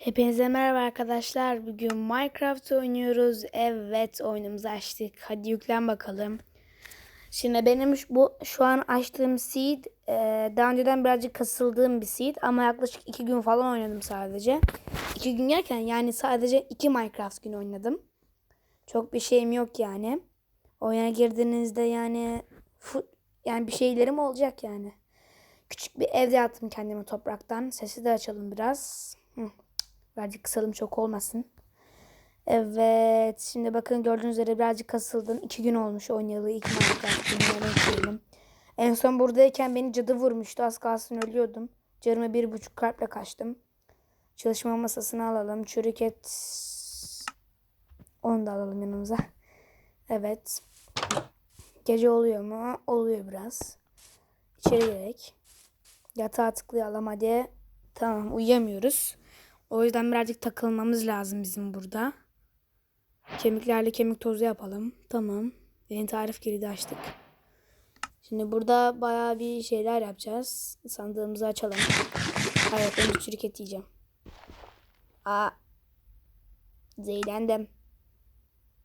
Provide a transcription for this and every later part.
Hepinize merhaba arkadaşlar. Bugün Minecraft oynuyoruz. Evet oyunumuzu açtık. Hadi yüklen bakalım. Şimdi benim bu şu an açtığım seed e, daha önceden birazcık kasıldığım bir seed ama yaklaşık iki gün falan oynadım sadece. İki gün yerken yani sadece iki Minecraft günü oynadım. Çok bir şeyim yok yani. Oyuna girdiğinizde yani yani bir şeylerim olacak yani. Küçük bir ev yaptım kendime topraktan. Sesi de açalım biraz. Hı. Birazcık kısalım çok olmasın. Evet. Şimdi bakın gördüğünüz üzere birazcık kasıldım. İki gün olmuş oynayalı. ilk Minecraft. En son buradayken beni cadı vurmuştu. Az kalsın ölüyordum. Canıma bir buçuk kalple kaçtım. Çalışma masasını alalım. Çürük et. Onu da alalım yanımıza. Evet. Gece oluyor mu? Oluyor biraz. İçeri girek. Yatağa tıklayalım hadi. Tamam uyuyamıyoruz. O yüzden birazcık takılmamız lazım bizim burada. Kemiklerle kemik tozu yapalım. Tamam. Yeni tarif kilidi açtık. Şimdi burada bayağı bir şeyler yapacağız. Sandığımızı açalım. Hayır önce şirket yiyeceğim. Aa. Zehirlendim.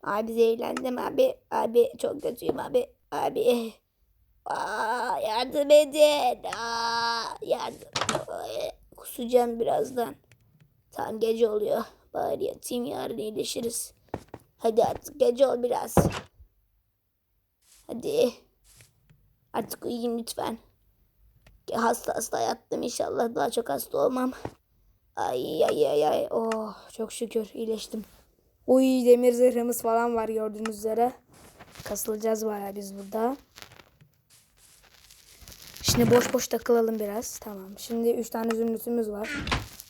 Abi zehirlendim abi. Abi çok kötüyüm abi. Abi. Aa, yardım edin. Aa, yardım. Kusacağım birazdan. Tam gece oluyor. Bari yatayım yarın iyileşiriz. Hadi artık gece ol biraz. Hadi. Artık uyuyayım lütfen. Hasta hasta yattım inşallah daha çok hasta olmam. Ay ay ay ay. Oh çok şükür iyileştim. Uy demir zırhımız falan var gördüğünüz üzere. Kasılacağız bayağı biz burada. Şimdi boş boş takılalım biraz. Tamam. Şimdi 3 tane zümrütümüz var.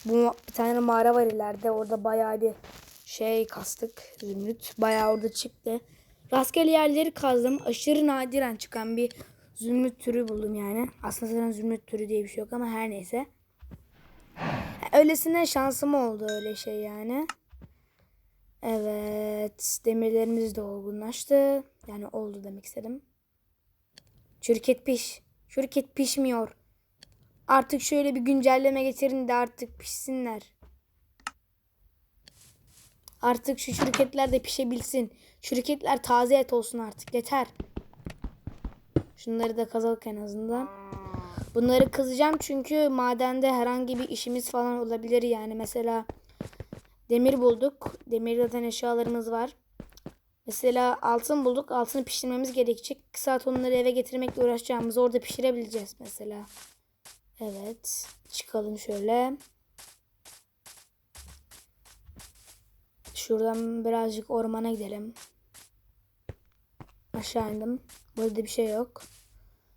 Bu bir tane mağara var ileride. Orada bayağı bir şey kastık. Zümrüt. Bayağı orada çıktı. Rastgele yerleri kazdım. Aşırı nadiren çıkan bir zümrüt türü buldum yani. Aslında zaten zümrüt türü diye bir şey yok ama her neyse. Öylesine şansım oldu öyle şey yani. Evet. Demirlerimiz de olgunlaştı. Yani oldu demek istedim. Şirket piş. Şirket pişmiyor. Artık şöyle bir güncelleme getirin de artık pişsinler. Artık şu şirketler de pişebilsin. Şirketler taze et olsun artık. Yeter. Şunları da kazalım en azından. Bunları kızacağım çünkü madende herhangi bir işimiz falan olabilir yani. Mesela demir bulduk. Demir zaten eşyalarımız var. Mesela altın bulduk. Altını pişirmemiz gerekecek. İki saat onları eve getirmekle uğraşacağımızı orada pişirebileceğiz mesela. Evet. Çıkalım şöyle. Şuradan birazcık ormana gidelim. Aşağı indim. Burada bir şey yok.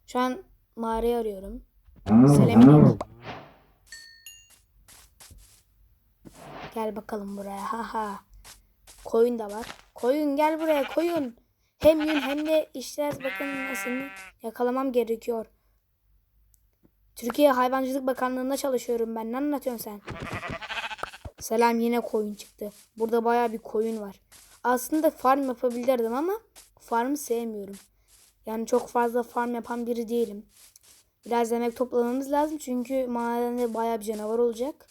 Şu an mağarayı arıyorum. Selamünaleyküm. Gel bakalım buraya. Ha ha. Koyun da var. Koyun gel buraya koyun. Hem yün hem de işler bakın nasıl yakalamam gerekiyor. Türkiye Hayvancılık Bakanlığı'nda çalışıyorum ben. Ne anlatıyorsun sen? Selam yine koyun çıktı. Burada baya bir koyun var. Aslında farm yapabilirdim ama farmı sevmiyorum. Yani çok fazla farm yapan biri değilim. Biraz yemek toplamamız lazım çünkü madende baya bir canavar olacak.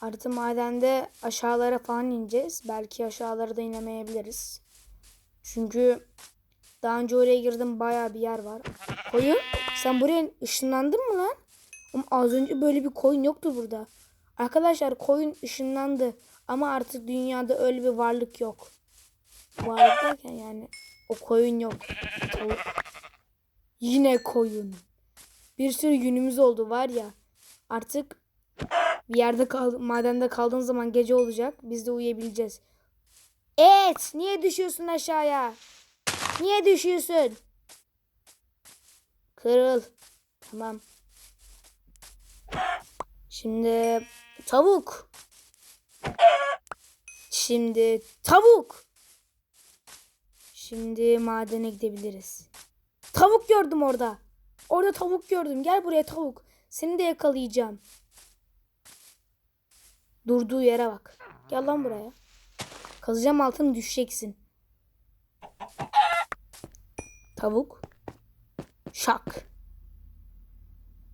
Artı madende aşağılara falan ineceğiz. Belki aşağılara da inemeyebiliriz. Çünkü daha önce oraya girdim baya bir yer var. Koyun sen buraya ışınlandın mı lan? Ama az önce böyle bir koyun yoktu burada. Arkadaşlar koyun ışınlandı. Ama artık dünyada öyle bir varlık yok. Varlık derken yani o koyun yok. Tavuk. Yine koyun. Bir sürü günümüz oldu var ya. Artık bir yerde kal madende kaldığın zaman gece olacak. Biz de uyuyabileceğiz. Evet. Niye düşüyorsun aşağıya? Niye düşüyorsun? Kırıl. Tamam. Şimdi tavuk. Şimdi tavuk. Şimdi madene gidebiliriz. Tavuk gördüm orada. Orada tavuk gördüm. Gel buraya tavuk. Seni de yakalayacağım. Durduğu yere bak. Gel lan buraya. Kazacağım altını düşeceksin. Tavuk. Şak.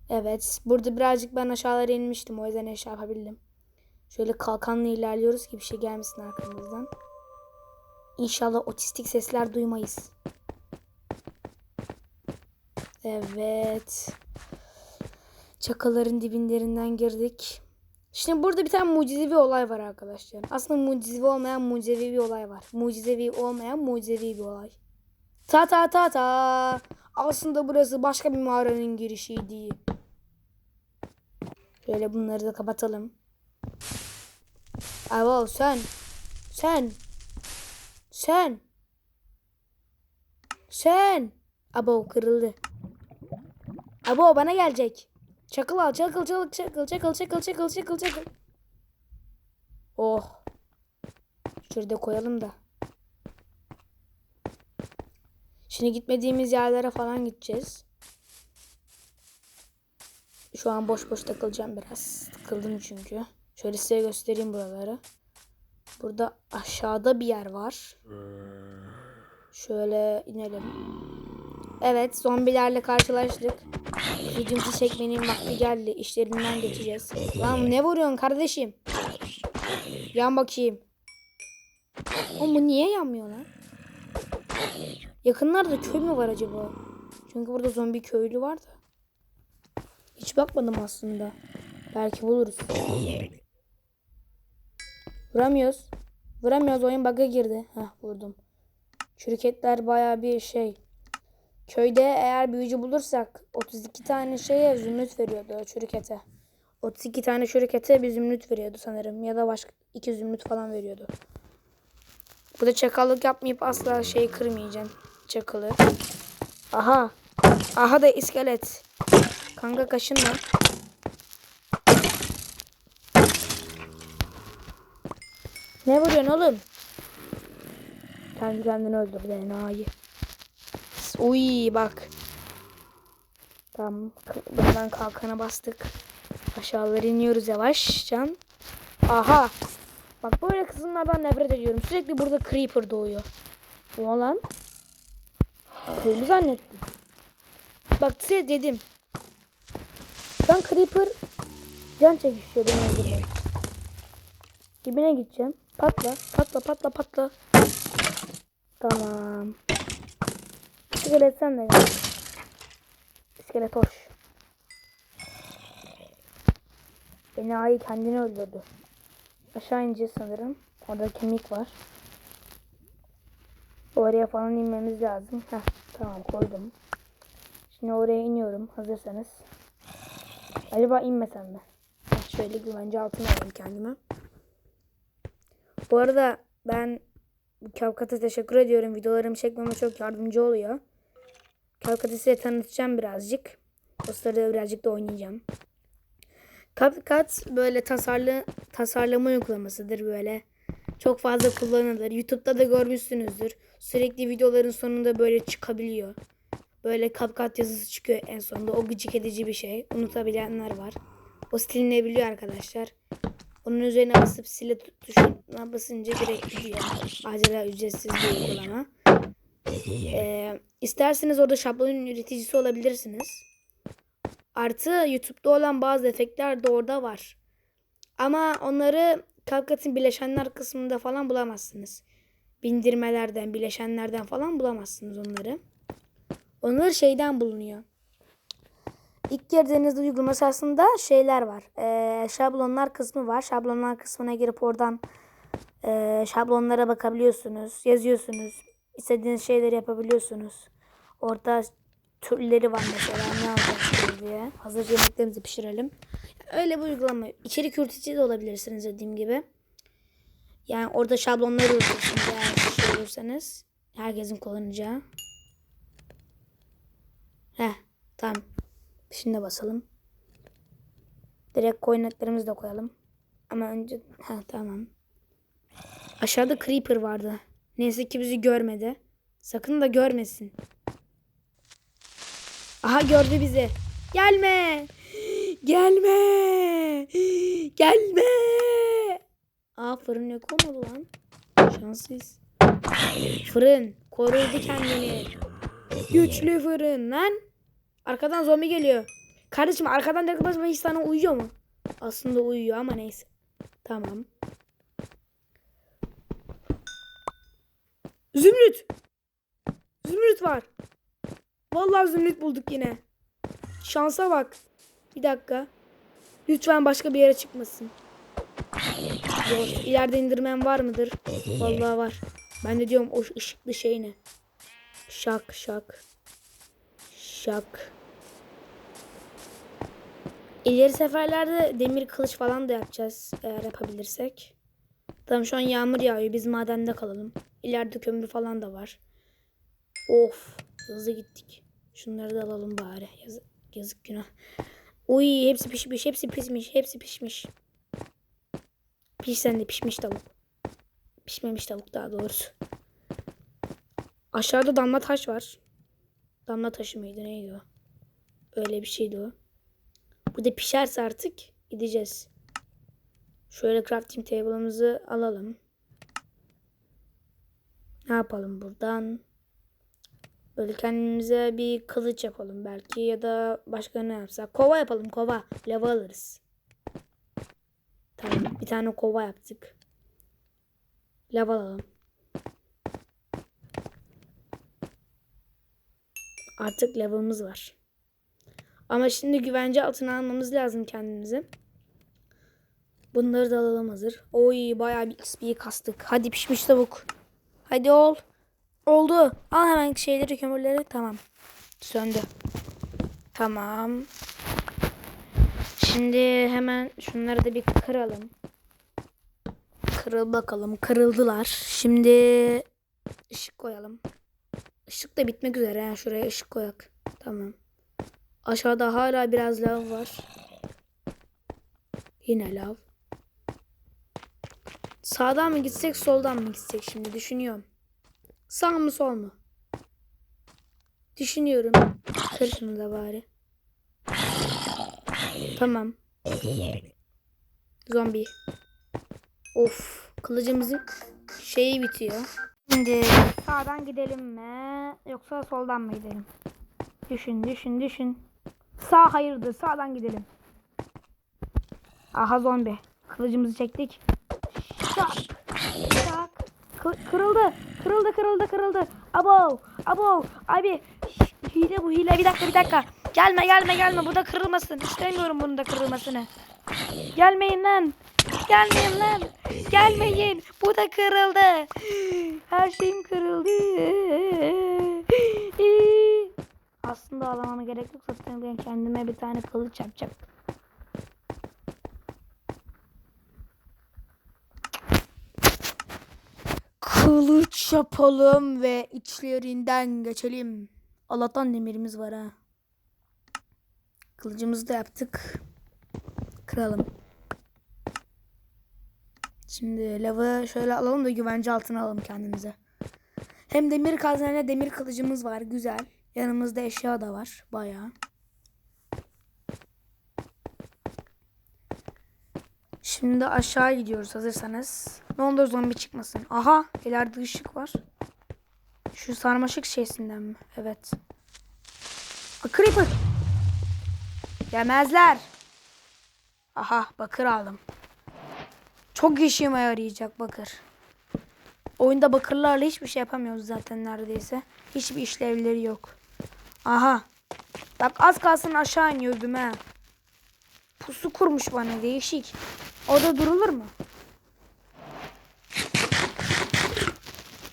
Evet. Burada birazcık ben aşağılara inmiştim. O yüzden eşya yapabildim. Şöyle kalkanla ilerliyoruz ki bir şey gelmesin arkamızdan. İnşallah otistik sesler duymayız. Evet. Çakaların dibinlerinden girdik. Şimdi burada bir tane mucizevi olay var arkadaşlar. Aslında mucizevi olmayan mucizevi bir olay var. Mucizevi olmayan mucizevi bir olay. Ta ta ta ta. Aslında burası başka bir mağaranın girişiydi. Böyle bunları da kapatalım. Avo sen. Sen. Sen. Sen. Abo kırıldı. Abo bana gelecek. Çakıl al çakıl çakıl çakıl çakıl çakıl çakıl çakıl çakıl. Oh. Şurada koyalım da. Şimdi gitmediğimiz yerlere falan gideceğiz. Şu an boş boş takılacağım biraz. Takıldım çünkü. Şöyle size göstereyim buraları. Burada aşağıda bir yer var. Şöyle inelim. Evet zombilerle karşılaştık. Videomuzu çekmenin vakti geldi. İşlerinden geçeceğiz. Lan ne vuruyorsun kardeşim? Yan bakayım. Bu niye yanmıyor lan? Yakınlarda köy mü var acaba? Çünkü burada zombi köylü var da. Hiç bakmadım aslında. Belki buluruz. Vuramıyoruz. Vuramıyoruz. Oyun bug'a girdi. Heh vurdum. Çürüketler baya bir şey. Köyde eğer büyücü bulursak 32 tane şeye zümrüt veriyordu çürükete. 32 tane çürükete bir zümrüt veriyordu sanırım. Ya da başka iki zümrüt falan veriyordu. Burada çakallık yapmayıp asla şeyi kırmayacağım. Çakalı. Aha. Aha da iskelet. Kanka kaşınma. Ne vuruyorsun oğlum? Kendi kendini öldürdü enayi. Uy bak. Tamam. Buradan kalkana bastık. Aşağılara iniyoruz yavaşça. Aha. Bak böyle kızımlardan nefret ediyorum. Sürekli burada creeper doğuyor. O lan. Köylü zannettim. Bak size dedim. Ben creeper can çekişiyor beni öldürmek. Dibine gideceğim. Patla, patla, patla, patla. Tamam. İskelet sen de gel. İskelet hoş. Beni ayı kendini öldürdü. Aşağı ineceğiz sanırım. Orada kemik var. Oraya falan inmemiz lazım. Heh, tamam koydum. Şimdi oraya iniyorum hazırsanız. Acaba inmesem mi? Şöyle güvence altına alayım kendime. Bu arada ben Kavkat'a teşekkür ediyorum. Videolarımı çekmeme çok yardımcı oluyor. Kavkat'ı size tanıtacağım birazcık. O sırada birazcık da oynayacağım. CapCut böyle tasarlı tasarlama uygulamasıdır böyle. Çok fazla kullanılır. YouTube'da da görmüşsünüzdür. Sürekli videoların sonunda böyle çıkabiliyor. Böyle CapCut yazısı çıkıyor en sonunda. O gıcık edici bir şey. Unutabilenler var. O silinebiliyor arkadaşlar. Onun üzerine basıp sile tuşuna basınca direkt gidiyor. Acaba ücretsiz bir uygulama. Ee, isterseniz orada şablonun üreticisi olabilirsiniz. Artı YouTube'da olan bazı efektler de orada var. Ama onları CapCut'ın bileşenler kısmında falan bulamazsınız. Bindirmelerden, bileşenlerden falan bulamazsınız onları. Onlar şeyden bulunuyor. İlk girdiğinizde uygulaması aslında şeyler var. Ee, şablonlar kısmı var. Şablonlar kısmına girip oradan e, şablonlara bakabiliyorsunuz. Yazıyorsunuz. İstediğiniz şeyleri yapabiliyorsunuz. Orada türleri var mesela ne diye. Hazır yemeklerimizi pişirelim. Öyle bir uygulama. İçerik üretici de olabilirsiniz dediğim gibi. Yani orada şablonları üretirsiniz eğer şey olursanız. Herkesin kullanacağı. Heh tamam. Şimdi basalım. Direkt koordinatlarımızı da koyalım. Ama önce ha tamam. Aşağıda creeper vardı. Neyse ki bizi görmedi. Sakın da görmesin. Aha gördü bizi. Gelme. Gelme. Gelme. Aa fırın yok olmadı lan. Şanssız. Fırın koruydu kendini. Güçlü fırın lan. Arkadan zombi geliyor. Kardeşim arkadan yaklaşma hiç sana uyuyor mu? Aslında uyuyor ama neyse. Tamam. Zümrüt. Zümrüt var. Vallahi zümrüt bulduk yine. Şansa bak. Bir dakika. Lütfen başka bir yere çıkmasın. Yok, ileride indirmen var mıdır? Vallahi var. Ben de diyorum o ışıklı şey ne? Şak şak. Şak. İleri seferlerde demir kılıç falan da yapacağız eğer yapabilirsek. Tamam şu an yağmur yağıyor. Biz madende kalalım. İleride kömür falan da var. Of. Hızlı gittik. Şunları da alalım bari. Yazık, yazık günah. Uy hepsi pişmiş. Hepsi pişmiş. Hepsi pişmiş. Piş sen de pişmiş tavuk. Pişmemiş tavuk daha doğrusu. Aşağıda damla taş var. Damla taşı mıydı neydi o? Öyle bir şeydi o. Bu da pişerse artık gideceğiz. Şöyle crafting table'ımızı alalım. Ne yapalım buradan? Böyle kendimize bir kılıç yapalım belki ya da başka ne yapsak? Kova yapalım kova. Lava alırız. Tamam bir tane kova yaptık. Lava alalım. Artık lavamız var. Ama şimdi güvence altına almamız lazım kendimizi. Bunları da alalım hazır. Oy bayağı bir XP kastık. Hadi pişmiş tavuk. Hadi ol. Oldu. Al hemen şeyleri kömürleri. Tamam. Söndü. Tamam. Şimdi hemen şunları da bir kıralım. Kırıl bakalım. Kırıldılar. Şimdi ışık koyalım. Işık da bitmek üzere. Yani şuraya ışık koyak. Tamam. Aşağıda hala biraz lav var. Yine lav. Sağdan mı gitsek soldan mı gitsek şimdi düşünüyorum. Sağ mı sol mu? Düşünüyorum. Kır şunu da bari. Tamam. Zombi. Of. Kılıcımızın şeyi bitiyor. Şimdi sağdan gidelim mi? Yoksa soldan mı gidelim? Düşün düşün düşün. Sağ hayırdır sağdan gidelim. Aha zombi. Kılıcımızı çektik. Şak. Şak. Kı- kırıldı. Kırıldı kırıldı kırıldı. Abo. Abo. Abi. Hile bu hile. Bir dakika bir dakika. Gelme gelme gelme. Bu da kırılmasın. İstemiyorum bunun da kırılmasını. Gelmeyin lan. Gelmeyin lan. Gelmeyin. Bu da kırıldı. Her şeyim kırıldı. Aslında alamama gerek yok. Zaten ben kendime bir tane kılıç yapacaktım. Kılıç yapalım ve içlerinden geçelim. Allah'tan demirimiz var ha. Kılıcımızı da yaptık. Kıralım. Şimdi lavı şöyle alalım da güvence altına alalım kendimize. Hem demir kazanına demir kılıcımız var. Güzel. Yanımızda eşya da var. Bayağı. Şimdi aşağı gidiyoruz hazırsanız. Ne olur zombi çıkmasın. Aha ileride ışık var. Şu sarmaşık şeysinden mi? Evet. Aa, creeper. Yemezler. Aha bakır aldım. Çok işime yarayacak bakır. Oyunda bakırlarla hiçbir şey yapamıyoruz zaten neredeyse. Hiçbir işlevleri yok. Aha. Bak az kalsın aşağı iniyordum ha. Pusu kurmuş bana değişik. Orada durulur mu?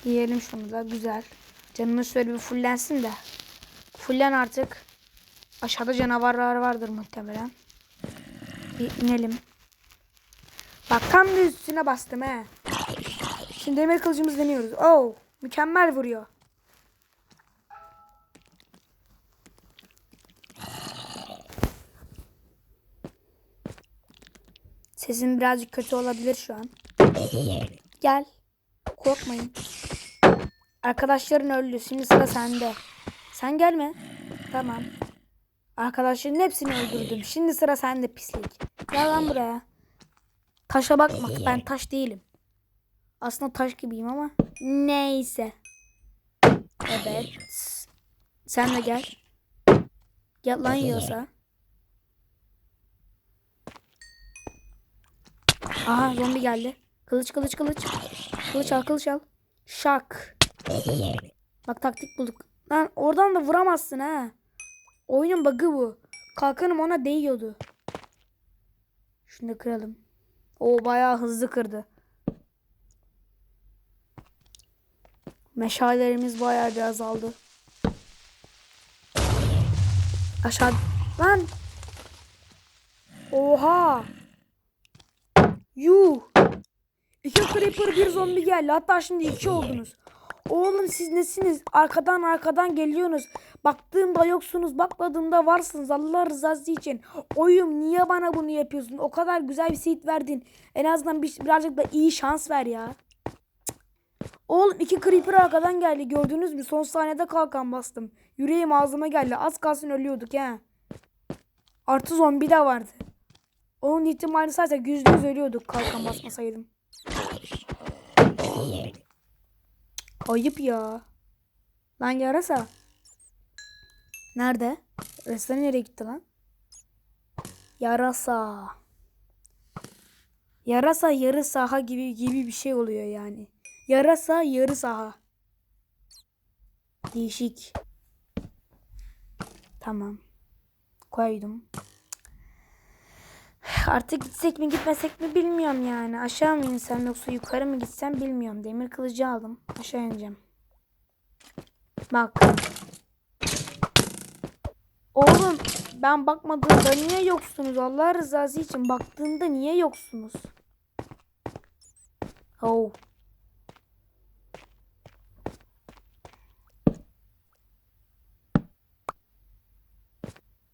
Yiyelim şunu da güzel. Canımız şöyle bir fullensin de. Fullen artık. Aşağıda canavarlar vardır muhtemelen. Bir inelim. Bak tam da üstüne bastım he. Şimdi demir kılıcımızı deniyoruz. Oh, mükemmel vuruyor. Sesim birazcık kötü olabilir şu an. Gel. Korkmayın. Arkadaşların öldü. Şimdi sıra sende. Sen gelme. Tamam. Arkadaşların hepsini öldürdüm. Şimdi sıra sende pislik. Gel lan buraya. Taşa bakma. Ben taş değilim. Aslında taş gibiyim ama neyse. Evet. Sen de gel. Gel lan yiyorsa. Aha zombi geldi. Kılıç kılıç kılıç. Kılıç al kılıç al. Şak. Bak taktik bulduk. Lan oradan da vuramazsın ha. Oyunun bug'ı bu. Kalkanım ona değiyordu. Şunu da kıralım. O bayağı hızlı kırdı. Meşalelerimiz bayağı bir azaldı. Aşağı... Lan! Oha! Yuh! İki creeper bir zombi geldi. Hatta şimdi iki oldunuz. Oğlum siz nesiniz? Arkadan arkadan geliyorsunuz. Baktığımda yoksunuz. Bakmadığımda varsınız. Allah rızası için. Oyum niye bana bunu yapıyorsun? O kadar güzel bir seed verdin. En azından bir, birazcık da iyi şans ver ya. Oğlum iki creeper arkadan geldi. Gördünüz mü? Son saniyede kalkan bastım. Yüreğim ağzıma geldi. Az kalsın ölüyorduk he. Artı zombi de vardı. Onun ihtimali sayesinde yüzde yüz ölüyorduk kalkan basmasaydım. Ayıp ya. Lan yarasa. Nerede? Restoran nereye gitti lan? Yarasa. Yarasa yarı saha gibi gibi bir şey oluyor yani. Yarasa yarı saha. Değişik. Tamam. Koydum. Artık gitsek mi gitmesek mi bilmiyorum yani. Aşağı mı insem yoksa yukarı mı gitsem bilmiyorum. Demir kılıcı aldım. Aşağı ineceğim. Bak. Oğlum ben bakmadığımda niye yoksunuz? Allah rızası için baktığımda niye yoksunuz? Oh.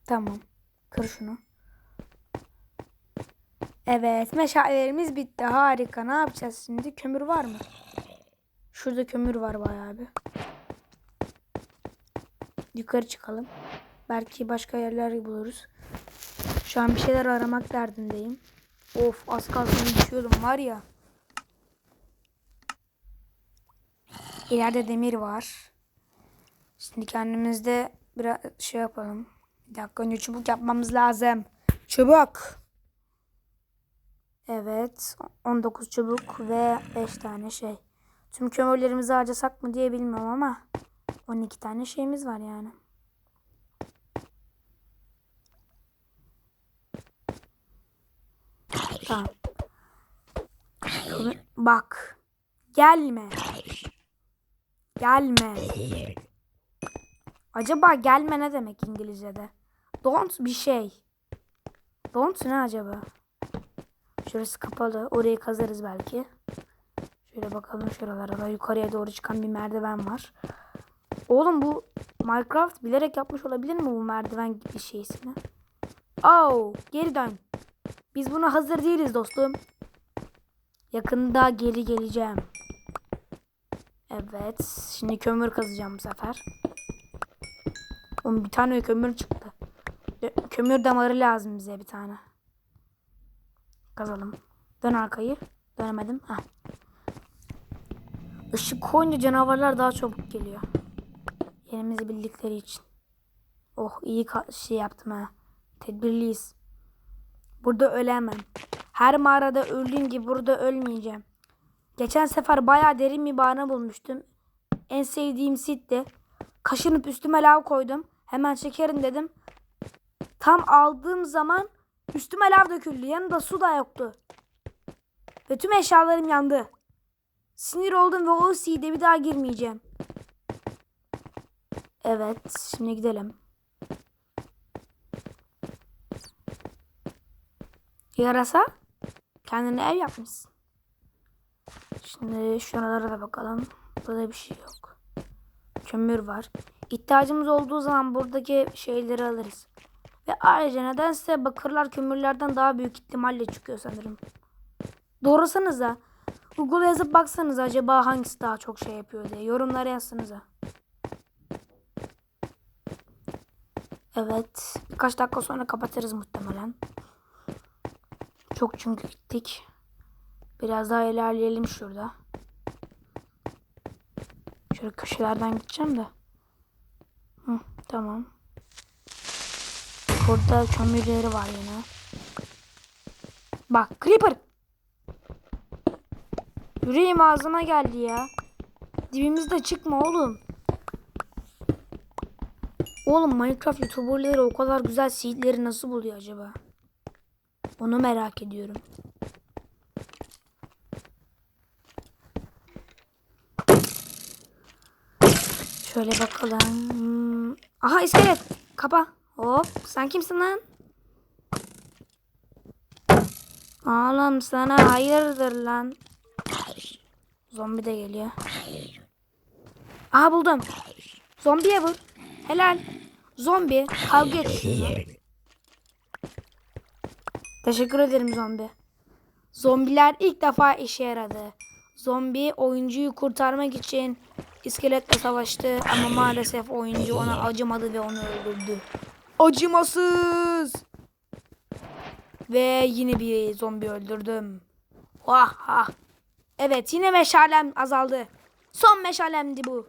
Tamam. Kır şunu. Evet meşalelerimiz bitti. Harika. Ne yapacağız şimdi? Kömür var mı? Şurada kömür var bayağı bir. Yukarı çıkalım. Belki başka yerler buluruz. Şu an bir şeyler aramak derdindeyim. Of az kalsın düşüyordum var ya. İleride demir var. Şimdi kendimizde biraz şey yapalım. Bir dakika önce çubuk yapmamız lazım. Çubuk. Evet. 19 çubuk ve 5 tane şey. Tüm kömürlerimizi harcasak mı diye bilmiyorum ama 12 tane şeyimiz var yani. Tamam. Bak. Gelme. Gelme. Acaba gelme ne demek İngilizce'de? Don't bir şey. Don't ne acaba? Şurası kapalı. Orayı kazarız belki. Şöyle bakalım şuralara yukarıya doğru çıkan bir merdiven var. Oğlum bu Minecraft bilerek yapmış olabilir mi bu merdiven gibi şeysini? Oh, geri dön. Biz buna hazır değiliz dostum. Yakında geri geleceğim. Evet. Şimdi kömür kazacağım bu sefer. Oğlum bir tane kömür çıktı. Kömür damarı lazım bize bir tane. Kazalım. Dön arkayı. Dönemedim. Heh. Işık koyunca canavarlar daha çabuk geliyor. Yerimizi bildikleri için. Oh iyi şey yaptım ha. Tedbirliyiz. Burada ölemem. Her mağarada öldüğüm gibi burada ölmeyeceğim. Geçen sefer bayağı derin bir bağına bulmuştum. En sevdiğim sitti. Kaşınıp üstüme lav koydum. Hemen çekerim dedim. Tam aldığım zaman üstüme lav döküldü. Yanında su da yoktu. Ve tüm eşyalarım yandı. Sinir oldum ve o seed'e bir daha girmeyeceğim. Evet, şimdi gidelim. Yarasa kendine ev yapmışsın. Şimdi şuralara da bakalım. Burada bir şey yok. Kömür var. İhtiyacımız olduğu zaman buradaki şeyleri alırız. Ve ayrıca nedense bakırlar kömürlerden daha büyük ihtimalle çıkıyor sanırım. Doğrusanıza. Google'a yazıp baksanız acaba hangisi daha çok şey yapıyor diye. Yorumlara yazsanıza. Evet. Birkaç dakika sonra kapatırız muhtemelen. Çok çünkü gittik. Biraz daha ilerleyelim şurada. Şöyle köşelerden gideceğim de. Hı, tamam. Burada kömürleri var yine. Bak Creeper. Yüreğim ağzıma geldi ya. Dibimizde çıkma oğlum. Oğlum Minecraft YouTuber'ları o kadar güzel seedleri nasıl buluyor acaba? Onu merak ediyorum. Şöyle bakalım. Hmm. Aha iskelet. Kapa. Hop. Sen kimsin lan? Oğlum sana hayırdır lan. Zombi de geliyor. Aha buldum. Zombiye vur. Helal. Zombi kavga et. Teşekkür ederim zombi. Zombiler ilk defa işe yaradı. Zombi oyuncuyu kurtarmak için iskeletle savaştı ama maalesef oyuncu ona acımadı ve onu öldürdü. Acımasız. Ve yine bir zombi öldürdüm. Vah ha. Evet yine meşalem azaldı. Son meşalemdi bu.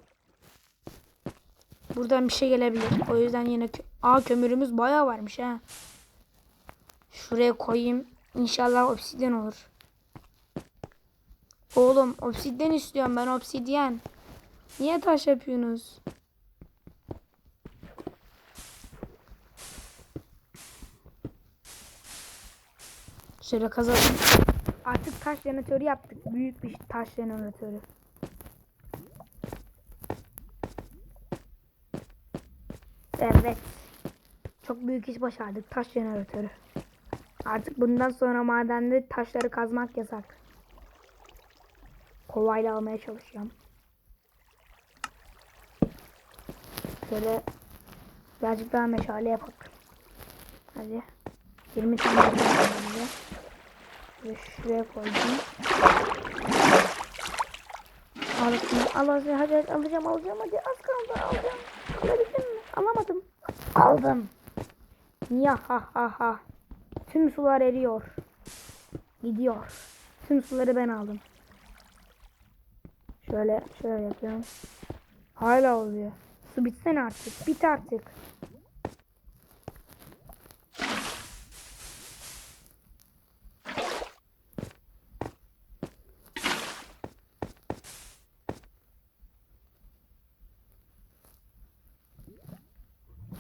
Buradan bir şey gelebilir. O yüzden yine kö Aa kömürümüz bayağı varmış ha. Şuraya koyayım. İnşallah obsidyen olur. Oğlum obsidyen istiyorum ben obsidyen. Niye taş yapıyorsunuz? Şöyle kazalım. Artık taş jeneratörü yaptık. Büyük bir taş jeneratörü. Evet. Çok büyük iş başardık. Taş jeneratörü. Artık bundan sonra madende taşları kazmak yasak. Kovayla almaya çalışacağım. Şöyle birazcık daha meşale yapalım. Hadi. 20 tane yapalım. Ve şuraya koydum. Al şunu, al hadi, hadi alacağım alacağım hadi az kaldı alacağım. Alabildim mi? Alamadım. Aldım. Ya ha ha ha. Tüm sular eriyor. Gidiyor. Tüm suları ben aldım. Şöyle şöyle yapıyorum. Hala oluyor. Su bitsene artık. Bit artık.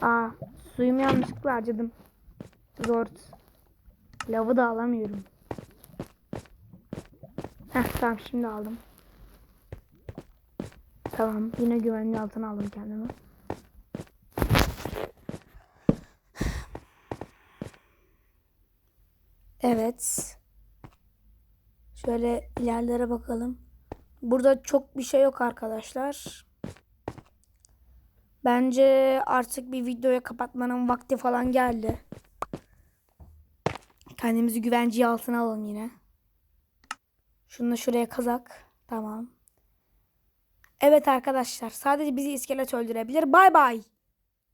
Aa, suyumu yanlışlıkla harcadım. Zor. Lavı da alamıyorum. Heh tamam şimdi aldım. Tamam yine güvenli altına aldım kendimi. Evet. Şöyle ilerlere bakalım. Burada çok bir şey yok arkadaşlar. Bence artık bir videoya kapatmanın vakti falan geldi. Kendimizi güvenceye altına alalım yine. Şunu da şuraya kazak. Tamam. Evet arkadaşlar sadece bizi iskelet öldürebilir. Bay bay.